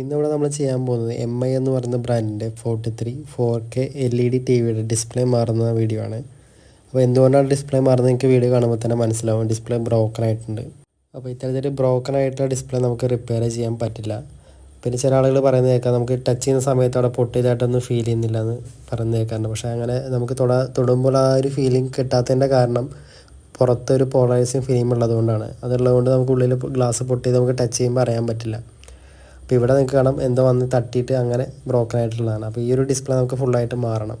ഇന്നിവിടെ നമ്മൾ ചെയ്യാൻ പോകുന്നത് എം ഐ എന്ന് പറയുന്ന ബ്രാൻഡിന്റെ forty three four K L E D T വിയുടെ ഡിസ്പ്ലേ മാറുന്ന വീഡിയോ ആണ്. അപ്പോൾ എന്തുകൊണ്ടാണ് ഡിസ്പ്ലേ മാറുന്നത് എനിക്ക് വീഡിയോ കാണുമ്പോൾ തന്നെ മനസ്സിലാവും. ഡിസ്പ്ലേ ബ്രോക്കൺ ആയിട്ടുണ്ട്. അപ്പോൾ ഇത്തരത്തിൽ ബ്രോക്കൺ ആയിട്ടുള്ള ഡിസ്പ്ലേ നമുക്ക് റിപ്പയർ ചെയ്യാൻ പറ്റില്ല. പിന്നെ ചില ആളുകൾ പറയുന്നത് കേൾക്കാം നമുക്ക് ടച്ച് ചെയ്യുന്ന സമയത്ത് അവിടെ പൊട്ടിയതായിട്ടൊന്നും ഫീൽ ചെയ്യുന്നില്ല എന്ന് പറയുന്നത് കേൾക്കാറുണ്ട്. പക്ഷേ അങ്ങനെ നമുക്ക് തൊട തൊടുമ്പോൾ ആ ഒരു ഫീലിംഗ് കിട്ടാത്തതിന്റെ കാരണം പുറത്തൊരു പോളറൈസിങ് ഫിലിം ഉള്ളതുകൊണ്ടാണ്. അതുള്ളതുകൊണ്ട് നമുക്ക് ഉള്ളിൽ ഗ്ലാസ് പൊട്ടിയത് നമുക്ക് ടച്ച് ചെയ്യുമ്പോൾ അറിയാൻ പറ്റില്ല. അപ്പോൾ ഇവിടെ നിങ്ങൾക്ക് കാണാം എന്തോ വന്ന് തട്ടിയിട്ട് അങ്ങനെ ബ്രോക്കൺ ആയിട്ടുള്ളതാണ്. അപ്പോൾ ഈ ഒരു ഡിസ്പ്ലേ നമുക്ക് ഫുള്ളായിട്ട് മാറണം.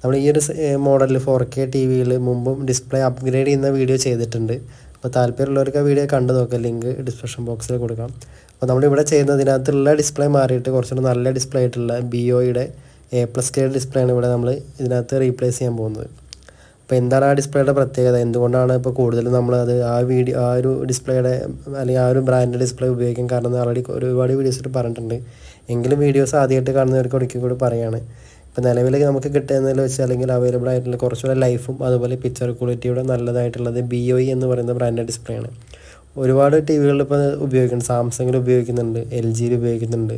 നമ്മൾ ഈ ഒരു മോഡലിൽ ഫോർ കെ ടി വിയിൽ മുമ്പും ഡിസ്പ്ലേ അപ്ഗ്രേഡ് ചെയ്യുന്ന വീഡിയോ ചെയ്തിട്ടുണ്ട്. അപ്പോൾ താല്പര്യമുള്ളവർക്ക് ആ വീഡിയോ കണ്ടു നോക്കാം. ലിങ്ക് ഡിസ്ക്രിപ്ഷൻ ബോക്സിൽ കൊടുക്കാം. അപ്പോൾ നമ്മളിവിടെ ചെയ്യുന്നതിനകത്തുള്ള ഡിസ്പ്ലേ മാറിയിട്ട് കുറച്ചുകൂടി നല്ല ഡിസ്പ്ലേ ആയിട്ടുള്ള ബി ഒയുടെ എ പ്ലസ് കെ ഡിസ്പ്ലേ ആണ് ഇവിടെ നമ്മൾ ഇതിനകത്ത് റീപ്ലേസ് ചെയ്യാൻ പോകുന്നത്. അപ്പോൾ എന്താണ് ആ ഡിസ്പ്ലേയുടെ പ്രത്യേകത? എന്തുകൊണ്ടാണ് ഇപ്പോൾ കൂടുതലും നമ്മൾ അത് ആ വീഡിയോ ആ ഒരു ഡിസ്പ്ലേയുടെ അല്ലെങ്കിൽ ആ ഒരു ബ്രാൻഡ് ഡിസ്പ്ലേ ഉപയോഗിക്കാൻ? കാരണം ഓൾറെഡി ഒരുപാട് വീഡിയോസിൽ പറഞ്ഞിട്ടുണ്ട്. എങ്കിലും വീഡിയോസ് ആദ്യമായിട്ട് കാണുന്നവർക്ക് ഒരിക്കൽ കൂടി പറയുകയാണ് ഇപ്പോൾ നിലവിൽ നമുക്ക് കിട്ടുന്നതിൽ വെച്ച് അല്ലെങ്കിൽ അവൈലബിൾ ആയിട്ടുള്ള കുറച്ചുകൂടെ ലൈഫും അതുപോലെ പിക്ചർ ക്വാളിറ്റിയുടെ നല്ലതായിട്ടുള്ളത് ബി ഒ എന്ന് പറയുന്ന ബ്രാൻഡ് ഡിസ്പ്ലേ ആണ്. ഒരുപാട് ടി വികളിൽ ഇപ്പോൾ ഉപയോഗിക്കുന്നുണ്ട്. സാംസങ്ങിൽ ഉപയോഗിക്കുന്നുണ്ട്. എൽ ജിയിൽ ഉപയോഗിക്കുന്നുണ്ട്.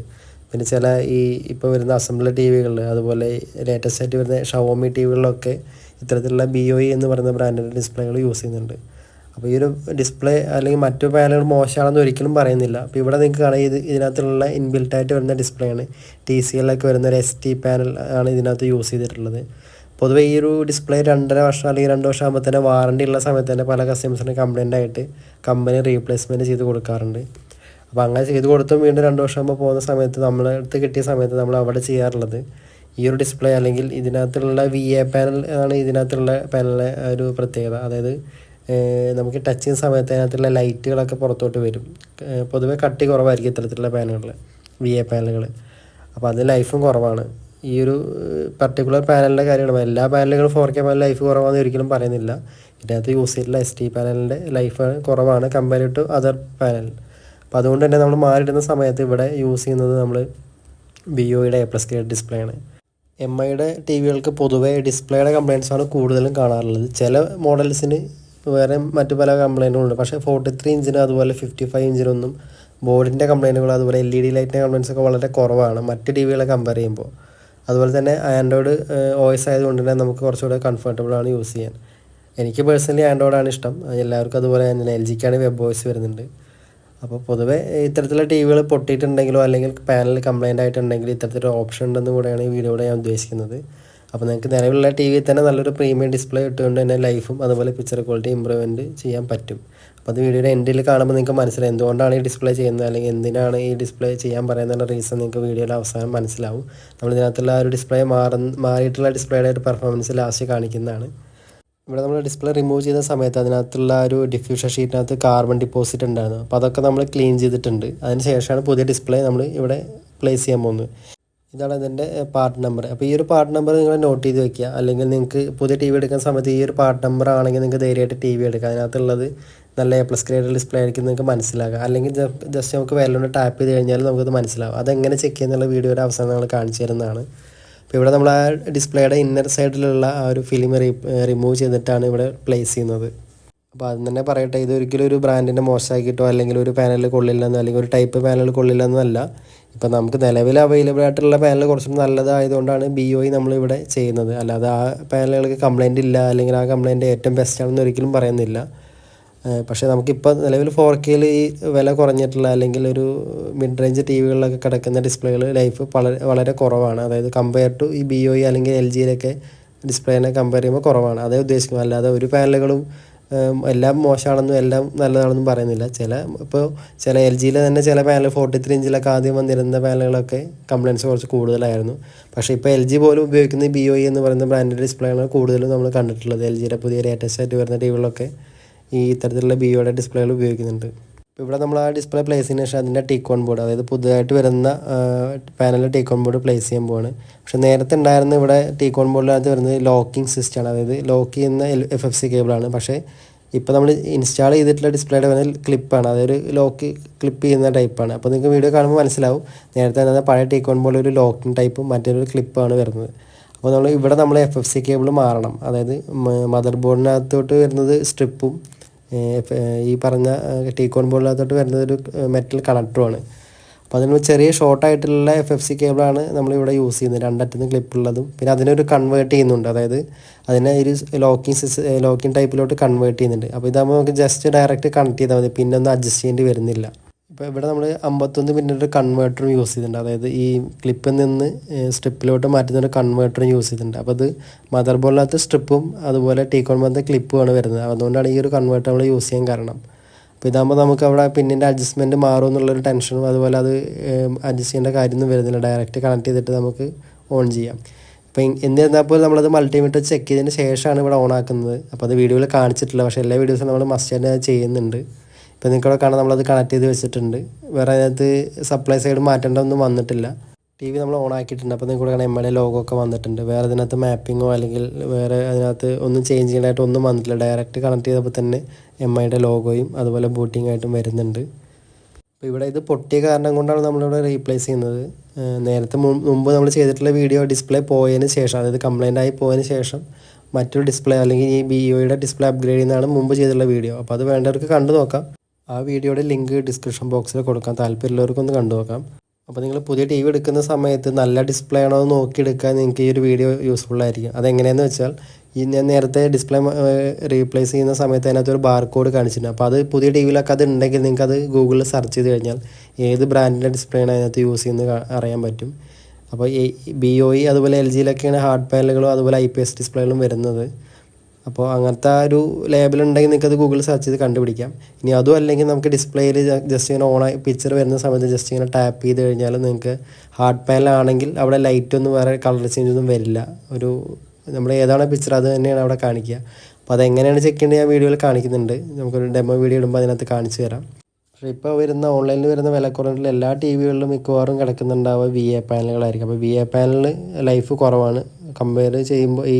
പിന്നെ ചില ഈ ഇപ്പോൾ വരുന്ന അസംബ്ലി ടി വികളിൽ അതുപോലെ ലേറ്റസ്റ്റ് ആയിട്ട് വരുന്ന ഷവോമി ടി വികളിലൊക്കെ ഇത്തരത്തിലുള്ള ബി ഒ എന്ന് പറയുന്ന ബ്രാൻഡിന്റെ ഡിസ്പ്ലേകൾ യൂസ് ചെയ്യുന്നുണ്ട്. അപ്പോൾ ഈ ഒരു ഡിസ്പ്ലേ അല്ലെങ്കിൽ മറ്റു പാനലുകൾ മോശമാണെന്ന് ഒരിക്കലും പറയുന്നില്ല. അപ്പോൾ ഇവിടെ നിങ്ങൾക്ക് കാണാം ഇത് ഇതിനകത്തുള്ള ഇൻബിൽട്ടായിട്ട് വരുന്ന ഡിസ്പ്ലേ ആണ് ടി സി എല്ലൊക്കെ വരുന്ന ഒരു എസ് ടി പാനൽ ആണ് ഇതിനകത്ത് യൂസ് ചെയ്തിട്ടുള്ളത്. പൊതുവേ ഈ ഒരു ഡിസ്പ്ലേ രണ്ടര വർഷം അല്ലെങ്കിൽ രണ്ട് വർഷം ആകുമ്പോൾ തന്നെ വാറണ്ടി ഉള്ള സമയത്ത് തന്നെ പല കസ്റ്റമേഴ്സിന് കംപ്ലൈന്റ് ആയിട്ട് കമ്പനി റീപ്ലേസ്മെന്റ് ചെയ്ത് കൊടുക്കാറുണ്ട്. അപ്പോൾ അങ്ങനെ ചെയ്ത് കൊടുത്തും വീണ്ടും രണ്ട് വർഷം ആകുമ്പോൾ പോകുന്ന സമയത്ത് നമ്മളെ അടുത്ത് കിട്ടിയ സമയത്ത് നമ്മൾ അവിടെ ചെയ്യാറുള്ളത്. ഈ ഒരു ഡിസ്പ്ലേ അല്ലെങ്കിൽ ഇതിനകത്തുള്ള വി എ പാനൽ ആണ് ഇതിനകത്തുള്ള പാനലിലെ ഒരു പ്രത്യേകത. അതായത് നമുക്ക് ടച്ച് ചെയ്യുന്ന സമയത്ത് അതിനകത്തുള്ള ലൈറ്റുകളൊക്കെ പുറത്തോട്ട് വരും. പൊതുവേ കട്ടി കുറവായിരിക്കും ഇത്തരത്തിലുള്ള പാനലുകൾ വി എ പാനലുകൾ അപ്പോൾ അത് ലൈഫും കുറവാണ്. ഈ ഒരു പർട്ടിക്കുലർ പാനലിന്റെ കാര്യമാണ്. എല്ലാ പാനലുകളും ഫോർ കെ പാനൽ ലൈഫ് കുറവാണെന്ന് ഒരിക്കലും പറയുന്നില്ല. ഇതിനകത്ത് യൂസ് ചെയ്തിട്ടുള്ള എസ് ടി പാനലിന്റെ ലൈഫ് കുറവാണ് കമ്പയർ ടു അതർ പാനൽ അപ്പോൾ അതുകൊണ്ട് തന്നെ നമ്മൾ മാറിയിടുന്ന സമയത്ത് ഇവിടെ യൂസ് ചെയ്യുന്നത് നമ്മൾ ബി ഒയുടെ എ പ്ലസ് ഗ്രേഡ് ഡിസ്പ്ലേ ആണ്. എം ഐയുടെ ടി വികൾക്ക് പൊതുവേ ഡിസ്പ്ലേയുടെ കംപ്ലയിൻസ് ആണ് കൂടുതലും കാണാറുള്ളത്. ചില മോഡൽസിന് വേറെ മറ്റു പല കംപ്ലയിന്റുകളുണ്ട് പക്ഷേ ഫോർട്ടി ത്രീ ഇഞ്ചിന് അതുപോലെ ഫിഫ്റ്റി ഫൈവ് ഇഞ്ചിനൊന്നും ബോർഡിന്റെ കംപ്ലയിന്റുകൾ അതുപോലെ എൽ ഇ ഡി ലൈറ്റിന്റെ കംപ്ലയിൻസ് ഒക്കെ വളരെ കുറവാണ് മറ്റ് ടി വികളെ കമ്പയർ ചെയ്യുമ്പോൾ. അതുപോലെ തന്നെ ആൻഡ്രോയിഡ് ഒ ആയതുകൊണ്ട് തന്നെ നമുക്ക് കുറച്ചുകൂടെ കംഫർട്ടബിൾ ആണ് യൂസ് ചെയ്യാൻ. എനിക്ക് പേഴ്സണലി ആൻഡ്രോയിഡാണ് ഇഷ്ടം. എല്ലാവർക്കും അതുപോലെ തന്നെ എൽ ജിക്കാണ് വെബ് വോയിസ് വരുന്നുണ്ട്. അപ്പോൾ പൊതുവെ ഇത്തരത്തിലുള്ള ടി വികൾ പൊട്ടിയിട്ടുണ്ടെങ്കിലോ അല്ലെങ്കിൽ പാനൽ കംപ്ലൈന്റ് ആയിട്ടുണ്ടെങ്കിൽ ഇത്തരത്തിലൊരു ഓപ്ഷൻ ഉണ്ടെന്ന് കൂടെയാണ് ഈ വീഡിയോയുടെ ഞാൻ ഉദ്ദേശിക്കുന്നത്. അപ്പോൾ നിങ്ങൾക്ക് നിലവിലുള്ള ടി വിയിൽ തന്നെ നല്ലൊരു പ്രീമിയം ഡിസ്പ്ലേ ഇട്ടുകൊണ്ട് തന്നെ ലൈഫും അതുപോലെ പിക്ചർ ക്വാളിറ്റി ഇമ്പ്രൂവ്മെന്റ് ചെയ്യാൻ പറ്റും. അപ്പോൾ അത് വീഡിയോയുടെ എൻഡിൽ കാണുമ്പോൾ നിങ്ങൾക്ക് മനസ്സിലായി എന്തുകൊണ്ടാണ് ഈ ഡിസ്പ്ലേ ചെയ്യുന്നത് അല്ലെങ്കിൽ എന്തിനാണ് ഈ ഡിസ്പ്ലേ ചെയ്യാൻ പറയുന്ന റീസൺ നിങ്ങൾക്ക് വീഡിയോയുടെ അവസാനം മനസ്സിലാവും. നമ്മൾ ഇതിനകത്തുള്ള ആ ഒരു ഡിസ്പ്ലേ മാറുന്ന മാറിയിട്ടുള്ള ഡിസ്പ്ലേയുടെ ഒരു പെർഫോമൻസ് ലാസ്റ്റ് കാണിക്കുന്നതാണ്. ഇവിടെ നമ്മൾ ഡിസ്പ്ലേ റിമൂവ് ചെയ്യുന്ന സമയത്ത് അതിനകത്തുള്ള ഒരു ഡിഫ്യൂഷൻ ഷീറ്റിനകത്ത് കാർബൺ ഡിപ്പോസിറ്റ് ഉണ്ടായിരുന്നു. അപ്പോൾ അതൊക്കെ നമ്മൾ ക്ലീൻ ചെയ്തിട്ടുണ്ട്. അതിന് ശേഷമാണ് പുതിയ ഡിസ്പ്ലേ നമ്മൾ ഇവിടെ പ്ലേസ് ചെയ്യാൻ പോകുന്നത്. ഇതാണ് ഇതിന്റെ പാർട്ട് നമ്പർ അപ്പോൾ ഈ ഒരു പാർട്ട് നമ്പർ നിങ്ങൾ നോട്ട് ചെയ്ത് വെക്കുക. അല്ലെങ്കിൽ നിങ്ങൾക്ക് പുതിയ ടി വി എടുക്കുന്ന സമയത്ത് ഈ ഒരു പാർട്ട് നമ്പർ ആണെങ്കിൽ നിങ്ങൾക്ക് ധൈര്യമായിട്ട് ടി വി എടുക്കുക അതിനകത്തുള്ളത് നല്ല എ പ്ലസ് ഗ്രേഡ് ഡിസ്പ്ലേ ആയിരിക്കും നിങ്ങൾക്ക് മനസ്സിലാക്കുക അല്ലെങ്കിൽ ജസ്റ്റ് നമുക്ക് വിരലുകൊണ്ട് ടാപ്പ് ചെയ്ത് കഴിഞ്ഞാൽ നമുക്കത് മനസ്സിലാവും. അതെങ്ങനെ ചെക്ക് ചെയ്യുന്നുള്ള വീഡിയോയുടെ അവസാനം നമ്മൾ കാണിച്ചു തരുന്നതാണ്. അപ്പോൾ ഇവിടെ നമ്മൾ ആ ഡിസ്പ്ലേയുടെ ഇന്നർ സൈഡിലുള്ള ആ ഒരു ഫിലിം റിമൂവ് ചെയ്തിട്ടാണ് ഇവിടെ പ്ലേസ് ചെയ്യുന്നത്. അപ്പോൾ അത് തന്നെ പറയട്ടെ ഇതൊരിക്കലും ഒരു ബ്രാൻഡിന്റെ മോശമാക്കിയിട്ടോ അല്ലെങ്കിൽ ഒരു പാനൽ കൊള്ളില്ലെന്നോ അല്ലെങ്കിൽ ഒരു ടൈപ്പ് പാനൽ കൊള്ളില്ലെന്നല്ല ഇപ്പം നമുക്ക് നിലവിൽ അവൈലബിൾ ആയിട്ടുള്ള പാനൽ കുറച്ചും നല്ലതായതുകൊണ്ടാണ് ബി ഒ നമ്മളിവിടെ ചെയ്യുന്നത്. അല്ലാതെ ആ പാനലുകൾക്ക് കംപ്ലൈന്റ് ഇല്ല അല്ലെങ്കിൽ ആ കംപ്ലൈന്റ് ഏറ്റവും ബെസ്റ്റാണെന്ന് ഒരിക്കലും പറയുന്നില്ല. പക്ഷേ നമുക്കിപ്പോൾ നിലവിൽ ഫോർ കെയിൽ ഈ വില കുറഞ്ഞിട്ടുള്ള അല്ലെങ്കിൽ ഒരു മിഡ് റേഞ്ച് ടി വികളിലൊക്കെ കിടക്കുന്ന ഡിസ്പ്ലേകൾ ലൈഫ് വളരെ വളരെ കുറവാണ്. അതായത് കമ്പയർ ടു ഈ ബി ഒ അല്ലെങ്കിൽ എൽ ജിയിലൊക്കെ ഡിസ്പ്ലേനെ കമ്പയർ ചെയ്യുമ്പോൾ കുറവാണ്. അതേ ഉദ്ദേശിക്കുന്നത് അല്ലാതെ ഒരു പാനലുകളും എല്ലാം മോശമാണെന്നും എല്ലാം നല്ലതാണെന്നും പറയുന്നില്ല. ചില ഇപ്പോൾ ചില എൽ ജിയിലെ തന്നെ ചില പാനൽ ഫോർട്ടി ത്രീ ഇഞ്ചിലൊക്കെ ആദ്യം വന്നിരുന്ന പാനലുകളൊക്കെ കംപ്ലയിൻസ് കുറച്ച് കൂടുതലായിരുന്നു. പക്ഷേ ഇപ്പോൾ എൽ ജി പോലും ഉപയോഗിക്കുന്ന ബി ഒ എന്ന് പറയുന്ന ബ്രാൻഡഡ് ഡിസ്പ്ലേകളാണ് കൂടുതലും നമ്മൾ കണ്ടിട്ടുള്ളത്. എൽ ജിയുടെ പുതിയ ലേറ്റസ്റ്റ് ആയിട്ട് വരുന്ന ടി ഈ ഇത്തരത്തിലുള്ള ബിയോയുടെ ഡിസ്പ്ലേകൾ ഉപയോഗിക്കുന്നുണ്ട്. ഇപ്പോൾ ഇവിടെ നമ്മൾ ആ ഡിസ്പ്ലേ പ്ലേസ് ചെയ്യുന്ന ശേഷം അതിന്റെ ടീക്കോൺ ബോർഡ് അതായത് പുതുതായിട്ട് വരുന്ന പാനലിൽ ടീക്കോൺ ബോർഡ് പ്ലേസ് ചെയ്യാൻ പോവാണ്. പക്ഷേ നേരത്തെ ഉണ്ടായിരുന്ന ഇവിടെ ടീക്കോൺ ബോർഡിനകത്ത് വരുന്നത് ലോക്കിംഗ് സിസ്റ്റം ആണ്. അതായത് ലോക്ക് ചെയ്യുന്ന എഫ് എഫ് സി കേബിളാണ് പക്ഷേ ഇപ്പോൾ നമ്മൾ ഇൻസ്റ്റാൾ ചെയ്തിട്ടുള്ള ഡിസ്പ്ലേയുടെ വരുന്നത് ക്ലിപ്പാണ് അതൊരു ലോക്ക് ക്ലിപ്പ് ചെയ്യുന്ന ടൈപ്പാണ് അപ്പോൾ നിങ്ങൾക്ക് വീഡിയോ കാണുമ്പോൾ മനസ്സിലാവും. നേരത്തെ തന്നെ പഴയ ടീക്കോൺ ബോർഡിൽ ഒരു ലോക്കിംഗ് ടൈപ്പും മറ്റൊരു ക്ലിപ്പാണ് വരുന്നത്. അപ്പോൾ നമ്മൾ ഇവിടെ നമ്മൾ എഫ് എഫ് സി കേബിൾ മാറണം. അതായത് മദർ ബോർഡിനകത്തോട്ട് വരുന്നത് സ്ട്രിപ്പും ഈ പറഞ്ഞ ടീക്കോൺ ബോർഡിനകത്തോട്ട് വരുന്നത് ഒരു മെറ്റൽ കണക്ടറുമാണ് അപ്പോൾ അതിന് ചെറിയ ഷോർട്ടായിട്ടുള്ള എഫ് എഫ് സി കേബിളാണ് നമ്മളിവിടെ യൂസ് ചെയ്യുന്നത്. രണ്ടറ്റത്ത് ക്ലിപ്പുള്ളതും പിന്നെ അതിനൊരു കൺവേർട്ട് ചെയ്യുന്നുണ്ട്. അതായത് അതിനെ ഒരു ലോക്കിംഗ് ലോക്കിംഗ് ടൈപ്പിലോട്ട് കൺവേർട്ട് ചെയ്യുന്നുണ്ട്. അപ്പോൾ ഇതാകുമ്പോൾ നമുക്ക് ജസ്റ്റ് ഡയറക്റ്റ് കണക്ട് ചെയ്താൽ മതി. പിന്നെ ഒന്നും അഡ്ജസ്റ്റ് ചെയ്യേണ്ടി വരുന്നില്ല. ഇപ്പോൾ ഇവിടെ നമ്മൾ അമ്പത്തൊന്ന് മിനിറ്റ് കൺവേർട്ടറും യൂസ് ചെയ്തിട്ടുണ്ട്. അതായത് ഈ ക്ലിപ്പിൽ നിന്ന് സ്ട്രിപ്പിലോട്ട് മാറ്റുന്ന ഒരു കൺവേർട്ടറും യൂസ് ചെയ്തിട്ടുണ്ട്. അപ്പോൾ അത് മദർ ബോർഡിനകത്ത് സ്ട്രിപ്പും അതുപോലെ ടീക്കോൺ പോലത്തെ ക്ലിപ്പുമാണ് വരുന്നത്. അതുകൊണ്ടാണ് ഈ ഒരു കൺവേർട്ടർ നമ്മൾ യൂസ് ചെയ്യാൻ കാരണം. അപ്പോൾ ഇതാകുമ്പോൾ നമുക്ക് അവിടെ പിന്നിന്റെ അഡ്ജസ്റ്റ്മെന്റ് മാറും എന്നുള്ളൊരു ടെൻഷനും അതുപോലെ അത് അഡ്ജസ്റ്റ് ചെയ്യേണ്ട കാര്യമൊന്നും വരുന്നില്ല. ഡയറക്റ്റ് കണക്ട് ചെയ്തിട്ട് നമുക്ക് ഓൺ ചെയ്യാം. അപ്പോൾ എന്നിരുന്നാൽ പോലും നമ്മളത് മൾട്ടിമീറ്റർ ചെക്ക് ചെയ്തതിന് ശേഷമാണ് ഇവിടെ ഓൺ ആക്കുന്നത്. അപ്പോൾ അത് വീഡിയോയിൽ കാണിച്ചിട്ടില്ല. പക്ഷേ എല്ലാ വീഡിയോസും നമ്മൾ മസ്റ്റ് തന്നെ ചെയ്യുന്നുണ്ട്. ഇപ്പോൾ നിങ്ങൾക്കിവിടെ കാണാൻ നമ്മളത് കണക്ട് ചെയ്ത് വെച്ചിട്ടുണ്ട്. വേറെ അതിനകത്ത് സപ്ലൈ സൈഡ് മാറ്റേണ്ട ഒന്നും വന്നിട്ടില്ല. ടി വി നമ്മൾ ഓൺ ആക്കിയിട്ടുണ്ട്. അപ്പോൾ നിങ്ങൾക്ക് കാണാൻ എം എയുടെ ലോഗോ ഒക്കെ വന്നിട്ടുണ്ട്. വേറെ അതിനകത്ത് മാപ്പിങ്ങോ അല്ലെങ്കിൽ വേറെ അതിനകത്ത് ഒന്നും ചേഞ്ച് ചെയ്യാനായിട്ട് ഒന്നും വന്നിട്ടില്ല. ഡയറക്റ്റ് കണക്ട് ചെയ്തപ്പോൾ തന്നെ എം ഐയുടെ ലോഗോയും അതുപോലെ ബൂട്ടിംഗ് ആയിട്ടും വരുന്നുണ്ട്. അപ്പോൾ ഇവിടെ ഇത് പൊട്ടിയ കാരണം കൊണ്ടാണ് നമ്മളിവിടെ റീപ്ലേസ് ചെയ്യുന്നത്. നേരത്തെ മുമ്പ് നമ്മൾ ചെയ്തിട്ടുള്ള വീഡിയോ ഡിസ്പ്ലേ പോയതിന് ശേഷം അതായത് കംപ്ലൈന്റ് ആയി പോയതിന് ശേഷം മറ്റൊരു ഡിസ്പ്ലേ അല്ലെങ്കിൽ ഈ ബി ഒയുടെ ഡിസ്പ്ലേ അപ്ഗ്രേഡ് ചെയ്യുന്നതാണ് മുമ്പ് ചെയ്തിട്ടുള്ള വീഡിയോ അപ്പോൾ അത് വേണ്ടവർക്ക് കണ്ടു നോക്കാം. ആ വീഡിയോയുടെ ലിങ്ക് ഡിസ്ക്രിപ്ഷൻ ബോക്സിൽ കൊടുക്കാൻ താല്പര്യമുള്ളവർക്കൊന്ന് കണ്ടു നോക്കാം. അപ്പോൾ നിങ്ങൾ പുതിയ ടി വി എടുക്കുന്ന സമയത്ത് നല്ല ഡിസ്പ്ലേ ആണോ എന്ന് നോക്കി എടുക്കാൻ നിങ്ങൾക്ക് ഈ ഒരു വീഡിയോ യൂസ്ഫുൾ ആയിരിക്കും. അതെങ്ങനെയാണെന്ന് വെച്ചാൽ ഈ ഞാൻ നേരത്തെ ഡിസ്പ്ലേ റീപ്ലേസ് ചെയ്യുന്ന സമയത്ത് അതിനകത്ത് ഒരു ബാർ കോഡ് കാണിച്ചിട്ടുണ്ട്. അപ്പോൾ അത് പുതിയ ടി വിയിലൊക്കെ അത് ഉണ്ടെങ്കിൽ നിങ്ങൾക്ക് അത് ഗൂഗിളിൽ സെർച്ച് ചെയ്ത് കഴിഞ്ഞാൽ ഏത് ബ്രാൻഡിന്റെ ഡിസ്പ്ലേ ആണ് അതിനകത്ത് യൂസ് ചെയ്യുന്നത് അറിയാൻ പറ്റും. അപ്പോൾ ബി ഒ ഇ അതുപോലെ എൽ ജിയിലൊക്കെയാണ് ഹാർഡ് പാനലുകളും അതുപോലെ ഐ പി എസ് ഡിസ്പ്ലേകളും വരുന്നത്. അപ്പോൾ അങ്ങനത്തെ ആ ഒരു ലേബൽ ഉണ്ടെങ്കിൽ നിങ്ങൾക്ക് അത് ഗൂഗിൾ സെർച്ച് ചെയ്ത് കണ്ടുപിടിക്കാം. ഇനി അതും അല്ലെങ്കിൽ നമുക്ക് ഡിസ്പ്ലേയിൽ ജസ്റ്റ് ഇങ്ങനെ ഓൺ ആയി പിക്ചർ വരുന്ന സമയത്ത് ജസ്റ്റ് ഇങ്ങനെ ടാപ്പ് ചെയ്ത് കഴിഞ്ഞാൽ നിങ്ങൾക്ക് ഹാർഡ് പാനലാണെങ്കിൽ അവിടെ ലൈറ്റ് ഒന്നും വേറെ കളർ ചേഞ്ച് ഒന്നും വരില്ല. ഒരു നമ്മൾ ഏതാണ് പിക്ചർ അത് തന്നെയാണ് അവിടെ കാണിക്കുക. അപ്പോൾ അതെങ്ങനെയാണ് ചെക്ക് ചെയ്യേണ്ടത് ഞാൻ വീഡിയോയിൽ കാണിക്കുന്നുണ്ട്. നമുക്കൊരു ഡെമോ വീഡിയോ ഇടുമ്പോൾ അതിനകത്ത് കാണിച്ചു തരാം. പക്ഷേ ഇപ്പോൾ വരുന്ന ഓൺലൈനിൽ വരുന്ന വില കുറവിൽ എല്ലാ ടി വികളിലും മിക്കവാറും കിടക്കുന്നുണ്ടാവുക വി എ പാനലുകളായിരിക്കും അപ്പോൾ വി എ പാനൽ ലൈഫ് കുറവാണ് കമ്പയർ ചെയ്യുമ്പോൾ ഈ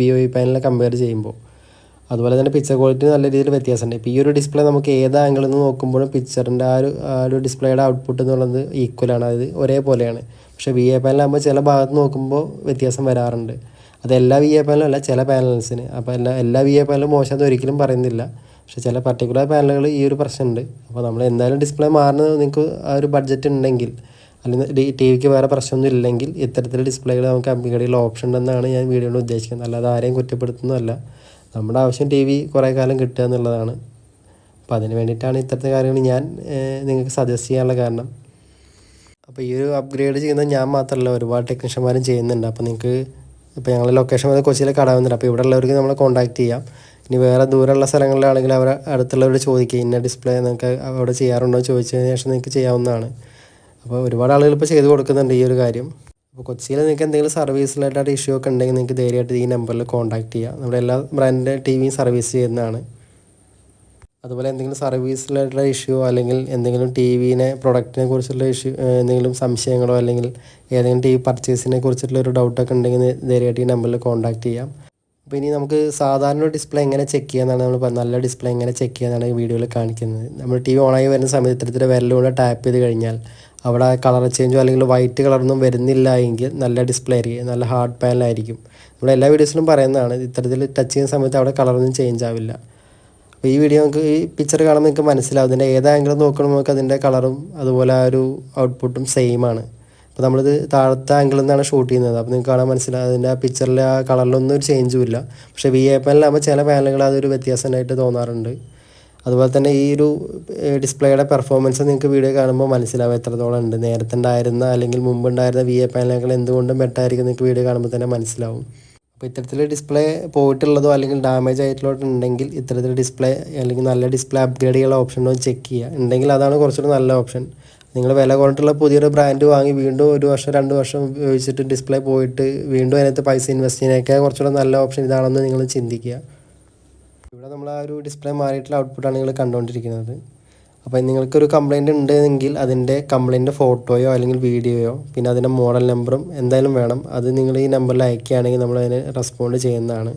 ബി ഒ ഇ പാനലിനെ കമ്പയർ ചെയ്യുമ്പോൾ അതുപോലെ തന്നെ പിക്ചർ ക്വാളിറ്റി നല്ല രീതിയിൽ വ്യത്യാസമുണ്ട്. ഇപ്പോൾ ഈ ഒരു ഡിസ്പ്ലേ നമുക്ക് ഏത് ആംഗിളിൽ നിന്ന് നോക്കുമ്പോഴും പിക്ചറിന്റെ ആ ഒരു ആ ഒരു ഡിസ്പ്ലേയുടെ ഔട്ട്പുട്ട് എന്നുള്ളത് ഈക്വലാണ് അത് ഒരേപോലെയാണ്. പക്ഷേ വി എ പാനലാകുമ്പോൾ ചില ഭാഗത്ത് നോക്കുമ്പോൾ വ്യത്യാസം വരാറുണ്ട്. അത് എല്ലാ വി എ പാനലും അല്ല ചില പാനൽസിന് അപ്പോൾ എല്ലാ എല്ലാ വി എ പാനലും മോശമെന്ന് ഒരിക്കലും പറയുന്നില്ല. പക്ഷെ ചില പർട്ടിക്കുലർ പാനലുകൾ ഈ ഒരു പ്രശ്നമുണ്ട്. അപ്പോൾ നമ്മൾ എന്തായാലും ഡിസ്പ്ലേ മാറുന്നത് നിങ്ങൾക്ക് ആ ഒരു ബഡ്ജറ്റ് ഉണ്ടെങ്കിൽ അല്ലെങ്കിൽ ടി വിക്ക് വേറെ പ്രശ്നമൊന്നും ഇല്ലെങ്കിൽ ഇത്തരത്തിലുള്ള ഡിസ്പ്ലേകൾ നമുക്ക് അപ്ഗ്രേഡ് ഓപ്ഷൻ ഉണ്ടെന്നാണ് ഞാൻ വീഡിയോ കൊണ്ട് ഉദ്ദേശിക്കുന്നത്. അല്ലാതെ ആരെയും കുറ്റപ്പെടുത്തുന്നതല്ല. നമ്മുടെ ആവശ്യം ടി വി കുറേ കാലം കിട്ടുക എന്നുള്ളതാണ്. അപ്പോൾ അതിന് വേണ്ടിയിട്ടാണ് ഇത്തരത്തെ കാര്യങ്ങൾ ഞാൻ നിങ്ങൾക്ക് സജസ്റ്റ് ചെയ്യാനുള്ള കാരണം. അപ്പോൾ ഈ ഒരു അപ്ഗ്രേഡ് ചെയ്യുന്നത് ഞാൻ മാത്രമല്ല ഒരുപാട് ടെക്നീഷ്യന്മാരും ചെയ്യുന്നുണ്ട്. അപ്പോൾ നിങ്ങൾക്ക് ഇപ്പോൾ ഞങ്ങളുടെ ലൊക്കേഷൻ വരെ കൊച്ചിയിലെ കടാവുന്നുണ്ട് അപ്പോൾ ഇവിടെ ഉള്ളവർക്ക് നമ്മളെ കോൺടാക്ട് ചെയ്യാം. ഇനി വേറെ ദൂരമുള്ള സ്ഥലങ്ങളിലാണെങ്കിൽ അവർ അടുത്തുള്ളവരോട് ചോദിക്കുക ഇന്ന ഡിസ്പ്ലേ നിങ്ങൾക്ക് അവിടെ ചെയ്യാറുണ്ടോ? എന്ന് ചോദിച്ചതിന് ശേഷം നിങ്ങൾക്ക് ചെയ്യാവുന്നതാണ്. അപ്പോൾ ഒരുപാട് ആളുകൾ ഇപ്പോൾ ചെയ്ത് കൊടുക്കുന്നുണ്ട് ഈ ഒരു കാര്യം. അപ്പോൾ കൊച്ചിയിൽ നിങ്ങൾക്ക് എന്തെങ്കിലും സർവീസ് ഇഷ്യൂ ഒക്കെ ഉണ്ടെങ്കിൽ നിങ്ങൾക്ക് ധൈര്യമായിട്ട് ഈ നമ്പറിൽ കോൺടാക്റ്റ് ചെയ്യാം. നമ്മുടെ എല്ലാ ബ്രാൻഡിന്റെ ടി വിയും സർവീസ് ചെയ്യുന്നതാണ്. അതുപോലെ എന്തെങ്കിലും സർവീസിലായിട്ടുള്ള ഇഷ്യൂ അല്ലെങ്കിൽ എന്തെങ്കിലും ടി വിനെ പ്രൊഡക്റ്റിനെ കുറിച്ചുള്ള ഇഷ്യൂ എന്തെങ്കിലും സംശയങ്ങളോ അല്ലെങ്കിൽ ഏതെങ്കിലും ടി വി പർച്ചേസിനെ കുറിച്ചിട്ടുള്ള ഒരു ഡൗട്ടൊക്കെ ഉണ്ടെങ്കിൽ ധൈര്യമായിട്ട് ഈ നമ്പറിൽ കോൺടാക്ട് ചെയ്യാം. അപ്പോൾ ഇനി നമുക്ക് സാധാരണ ഡിസ്പ്ലേ എങ്ങനെ ചെക്ക് ചെയ്യാന്നാണ് നമ്മൾ നല്ല ഡിസ്പ്ലേ എങ്ങനെ ചെക്ക് ചെയ്യാന്നാണ് ഈ വീഡിയോയിൽ കാണിക്കുന്നത്. നമ്മൾ ടി വി ഓണായി വരുന്ന സമയത്ത് ഇത്തരത്തിൽ വിരലുകൊണ്ട് ടാപ്പ് ചെയ്ത് കഴിഞ്ഞാൽ അവിടെ കളർ ചേഞ്ചോ അല്ലെങ്കിൽ വൈറ്റ് കളറൊന്നും വരുന്നില്ല എങ്കിൽ നല്ല ഡിസ്പ്ലേ ആയിരിക്കും. നല്ല ഹാർഡ് പാനലായിരിക്കും നമ്മൾ എല്ലാ വീഡിയോസിലും പറയുന്നതാണ് ഇത്തരത്തിൽ ടച്ച് ചെയ്യുന്ന സമയത്ത് അവിടെ കളറൊന്നും ചേഞ്ച് ആവില്ല. അപ്പോൾ ഈ വീഡിയോ നമുക്ക് ഈ പിക്ചർ കാണുമ്പോൾ നിങ്ങൾക്ക് മനസ്സിലാവും ഇതിന്റെ ഏത് ആംഗിൾ നമുക്ക് അതിന്റെ കളറും അതുപോലെ ആ ഒരു ഔട്ട്പുട്ടും സെയിം ആണ്. അപ്പോൾ നമ്മളിത് താഴത്തെ ആംഗിളിൽ നിന്നാണ് ഷൂട്ട് ചെയ്യുന്നത്. അപ്പോൾ നിങ്ങൾക്ക് കാണാൻ മനസ്സിലാവും. അതിന്റെ ആ പിക്ചറിലെ ആ കളറിലൊന്നും ഒരു ചേഞ്ചും ഇല്ല. പക്ഷേ വി എ പാനലാകുമ്പോൾ ചില പാനലുകൾ അതൊരു വ്യത്യാസമായിട്ട് തോന്നാറുണ്ട്. അതുപോലെ തന്നെ ഈ ഒരു ഡിസ്പ്ലേയുടെ പെർഫോമൻസ് നിങ്ങൾക്ക് വീഡിയോ കാണുമ്പോൾ മനസ്സിലാവും എത്രത്തോളം ഉണ്ട്. നേരത്തെ ഉണ്ടായിരുന്ന അല്ലെങ്കിൽ മുമ്പ് ഉണ്ടായിരുന്ന വി എ പാനലുകൾ എന്തുകൊണ്ടും ബെറ്റായിരിക്കും നിങ്ങൾക്ക് വീഡിയോ കാണുമ്പോൾ തന്നെ മനസ്സിലാവും. അപ്പോൾ ഇത്തരത്തിൽ ഡിസ്പ്ലേ പോയിട്ടുള്ളതോ അല്ലെങ്കിൽ ഡാമേജ് ആയിട്ടുള്ളതുണ്ടെങ്കിൽ ഇത്തരത്തിൽ ഡിസ്പ്ലേ അല്ലെങ്കിൽ നല്ല ഡിസ്പ്ലേ അപ്ഗ്രേഡ് ചെയ്യാനുള്ള ഉണ്ടോ ചെക്ക് ചെയ്യുക. ഉണ്ടെങ്കിൽ അതാണ് കുറച്ചുകൂടി നല്ല ഓപ്ഷൻ നിങ്ങൾ വില കുറഞ്ഞിട്ടുള്ള പുതിയൊരു ബ്രാൻഡ് വാങ്ങി വീണ്ടും ഒരു വർഷം രണ്ട് വർഷം ഉപയോഗിച്ചിട്ട് ഡിസ്പ്ലേ പോയിട്ട് വീണ്ടും അതിനകത്ത് പൈസ ഇൻവെസ്റ്റ് ചെയ്യാനൊക്കെ കുറച്ചുകൂടെ നല്ല ഓപ്ഷൻ ഇതാണെന്ന് നിങ്ങൾ ചിന്തിക്കുക. ഇവിടെ നമ്മൾ ആ ഒരു ഡിസ്പ്ലേ മാറിയിട്ടുള്ള ഔട്ട്പുട്ടാണ് നിങ്ങൾ കണ്ടുകൊണ്ടിരിക്കുന്നത്. അപ്പോൾ നിങ്ങൾക്കൊരു കംപ്ലൈന്റ് ഉണ്ടെങ്കിൽ അതിന്റെ കംപ്ലൈന്റ് ഫോട്ടോയോ അല്ലെങ്കിൽ വീഡിയോയോ പിന്നെ അതിന്റെ മോഡൽ നമ്പറും എന്തായാലും വേണം. അത് നിങ്ങൾ ഈ നമ്പറിൽ അയക്കുകയാണെങ്കിൽ നമ്മൾ അതിന് റെസ്പോണ്ട് ചെയ്യുന്നതാണ്.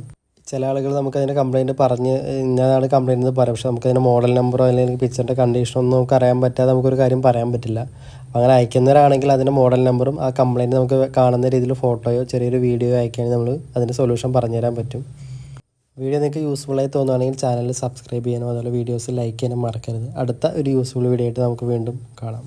ചില ആളുകൾ നമുക്ക് അതിന്റെ കംപ്ലൈന്റ് പറഞ്ഞ് ഇന്നതാണ് കംപ്ലൈന്റ് എന്ന് പറയാം. പക്ഷേ നമുക്ക് അതിന്റെ മോഡൽ നമ്പറോ അല്ലെങ്കിൽ പിക്ചറിന്റെ കണ്ടീഷനോ ഒന്നും നമുക്ക് അറിയാൻ പറ്റാതെ നമുക്കൊരു കാര്യം പറയാൻ പറ്റില്ല. അങ്ങനെ അയക്കുന്നവരാണെങ്കിൽ അതിന്റെ മോഡൽ നമ്പറും ആ കംപ്ലൈന്റ് നമുക്ക് കാണുന്ന രീതിയിൽ ഫോട്ടോയോ ചെറിയൊരു വീഡിയോ അയക്കുകയാണെങ്കിൽ നമ്മൾ അതിന്റെ സൊല്യൂഷൻ പറഞ്ഞുതരാൻ പറ്റും. വീഡിയോ നിങ്ങൾക്ക് യൂസ്ഫുള്ളായി തോന്നുകയാണെങ്കിൽ ചാനൽ സബ്സ്ക്രൈബ് ചെയ്യാനും അതുപോലെ വീഡിയോസ് ലൈക്ക് ചെയ്യാനും മറക്കരുത്. അടുത്ത ഒരു യൂസ്ഫുൾ വീഡിയോ ആയിട്ട് നമുക്ക് വീണ്ടും കാണാം.